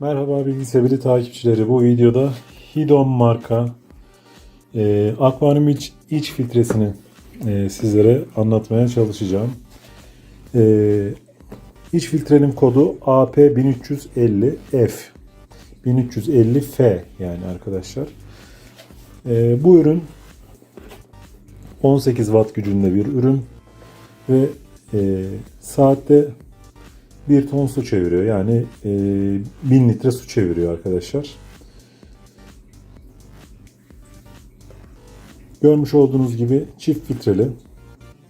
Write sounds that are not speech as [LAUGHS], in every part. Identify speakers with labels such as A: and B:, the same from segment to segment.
A: Merhaba bilgi sevgili takipçileri. Bu videoda Hidon marka e, akvaryum iç, iç filtresini e, sizlere anlatmaya çalışacağım. E, iç filtrenin kodu AP1350F 1350F yani arkadaşlar. E, bu ürün 18 watt gücünde bir ürün ve e, saatte 1 ton su çeviriyor. Yani e, 1000 litre su çeviriyor arkadaşlar. Görmüş olduğunuz gibi çift filtreli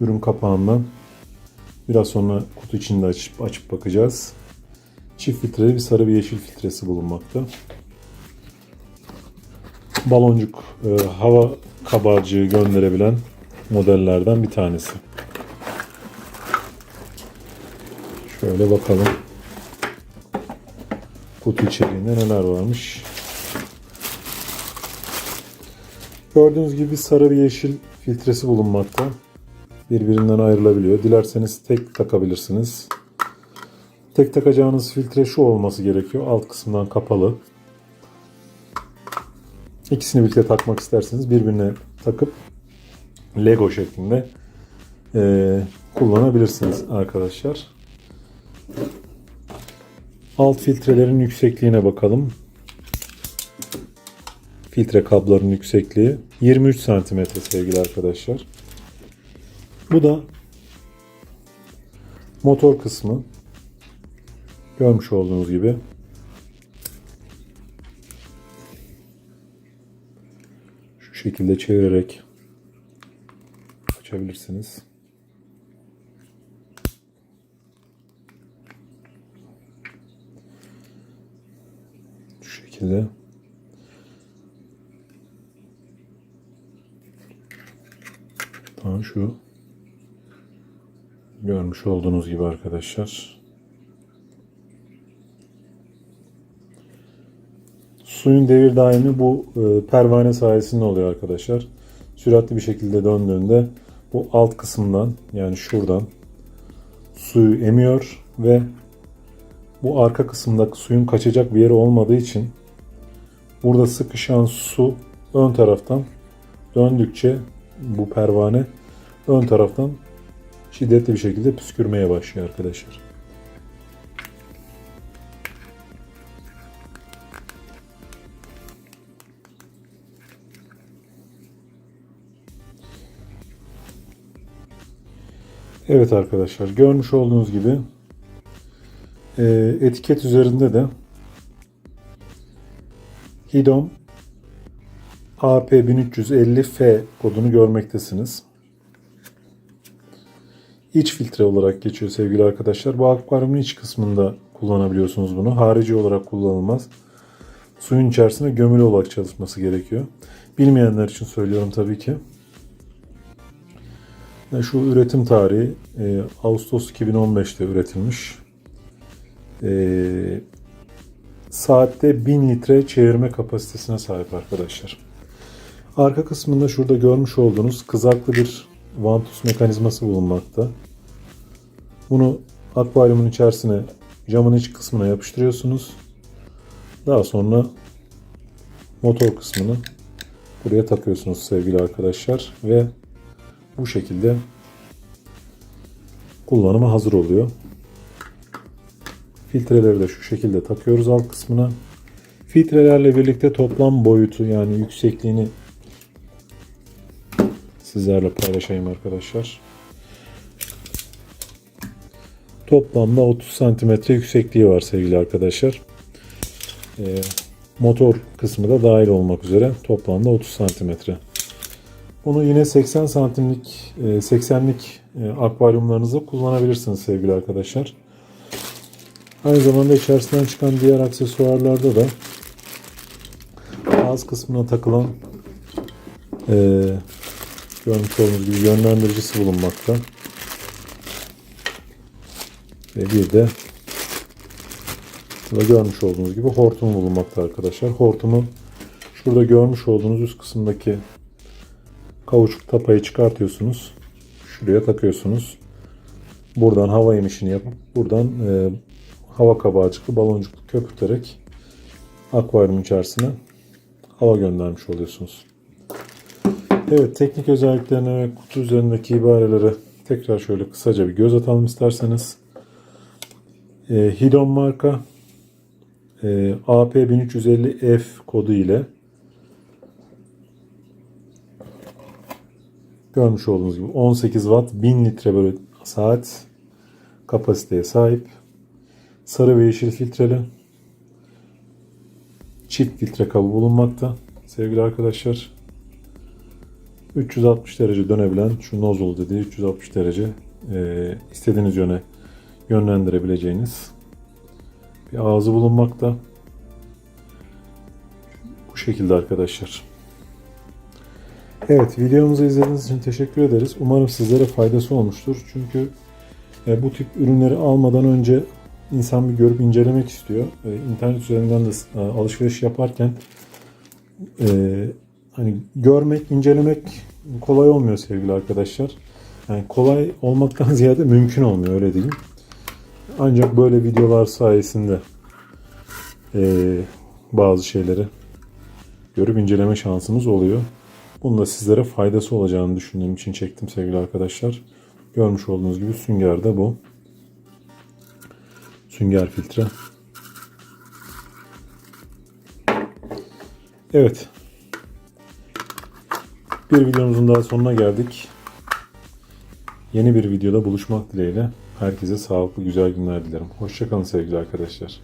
A: ürün kapağından biraz sonra kutu içinde açıp açıp bakacağız. Çift filtreli bir sarı bir yeşil filtresi bulunmakta. Baloncuk e, hava kabarcığı gönderebilen modellerden bir tanesi. Şöyle bakalım. Kutu içeriğinde neler varmış. Gördüğünüz gibi sarı bir yeşil filtresi bulunmakta. Birbirinden ayrılabiliyor. Dilerseniz tek takabilirsiniz. Tek takacağınız filtre şu olması gerekiyor. Alt kısımdan kapalı. İkisini birlikte takmak isterseniz birbirine takıp Lego şeklinde eee, kullanabilirsiniz arkadaşlar. Alt filtrelerin yüksekliğine bakalım. Filtre kablarının yüksekliği 23 cm sevgili arkadaşlar. Bu da motor kısmı. Görmüş olduğunuz gibi. Şu şekilde çevirerek açabilirsiniz. Şekilde. Tamam şu görmüş olduğunuz gibi arkadaşlar. Suyun devir daimi bu e, pervane sayesinde oluyor arkadaşlar. Süratli bir şekilde döndüğünde bu alt kısımdan yani şuradan suyu emiyor ve bu arka kısımdaki suyun kaçacak bir yeri olmadığı için burada sıkışan su ön taraftan döndükçe bu pervane ön taraftan şiddetli bir şekilde püskürmeye başlıyor arkadaşlar. Evet arkadaşlar görmüş olduğunuz gibi e, etiket üzerinde de Hidom AP1350F kodunu görmektesiniz. İç filtre olarak geçiyor sevgili arkadaşlar. Bu akvaryumun iç kısmında kullanabiliyorsunuz bunu. Harici olarak kullanılmaz. Suyun içerisine gömülü olarak çalışması gerekiyor. Bilmeyenler için söylüyorum tabii ki. Şu üretim tarihi e, Ağustos 2015'te üretilmiş. Saatte 1000 litre çevirme kapasitesine sahip arkadaşlar. Arka kısmında şurada görmüş olduğunuz kızaklı bir vantus mekanizması bulunmakta. Bunu akvaryumun içerisine camın iç kısmına yapıştırıyorsunuz. Daha sonra motor kısmını buraya takıyorsunuz sevgili arkadaşlar ve bu şekilde kullanıma hazır oluyor. Filtreleri de şu şekilde takıyoruz alt kısmına. Filtrelerle birlikte toplam boyutu yani yüksekliğini sizlerle paylaşayım arkadaşlar. Toplamda 30 santimetre yüksekliği var sevgili arkadaşlar. Ee, motor kısmı da dahil olmak üzere toplamda 30 santimetre. Bunu yine 80 santimlik, e, 80'lik e, akvaryumlarınızda kullanabilirsiniz sevgili arkadaşlar. Aynı zamanda içerisinden çıkan diğer aksesuarlarda da ağız kısmına takılan e, görmüş olduğunuz gibi yönlendiricisi bulunmakta. Ve bir de burada görmüş olduğunuz gibi hortum bulunmakta arkadaşlar. Hortumu şurada görmüş olduğunuz üst kısımdaki kauçuk tapayı çıkartıyorsunuz. Şuraya takıyorsunuz. Buradan hava emişini yapıp buradan e, hava kabarcıklı baloncuklu köpürterek akvaryum içerisine hava göndermiş oluyorsunuz. Evet teknik özelliklerine ve kutu üzerindeki ibarelere tekrar şöyle kısaca bir göz atalım isterseniz. E, Hidon marka e, AP1350F kodu ile görmüş olduğunuz gibi 18 watt 1000 litre bölü saat kapasiteye sahip. Sarı ve yeşil filtreli çift filtre kabı bulunmakta. Sevgili arkadaşlar 360 derece dönebilen şu nozzle dediği 360 derece e, istediğiniz yöne yönlendirebileceğiniz bir ağzı bulunmakta. Bu şekilde arkadaşlar. Evet videomuzu izlediğiniz için teşekkür ederiz. Umarım sizlere faydası olmuştur. Çünkü e, bu tip ürünleri almadan önce insan bir görüp incelemek istiyor. E, internet üzerinden de e, alışveriş yaparken e, hani görmek, incelemek kolay olmuyor sevgili arkadaşlar. Yani kolay olmaktan [LAUGHS] ziyade mümkün olmuyor öyle diyeyim. Ancak böyle videolar sayesinde e, bazı şeyleri görüp inceleme şansımız oluyor. Bunun da sizlere faydası olacağını düşündüğüm için çektim sevgili arkadaşlar. Görmüş olduğunuz gibi sünger de bu. Sünger filtre. Evet. Bir videomuzun daha sonuna geldik. Yeni bir videoda buluşmak dileğiyle. Herkese sağlıklı güzel günler dilerim. Hoşçakalın sevgili arkadaşlar.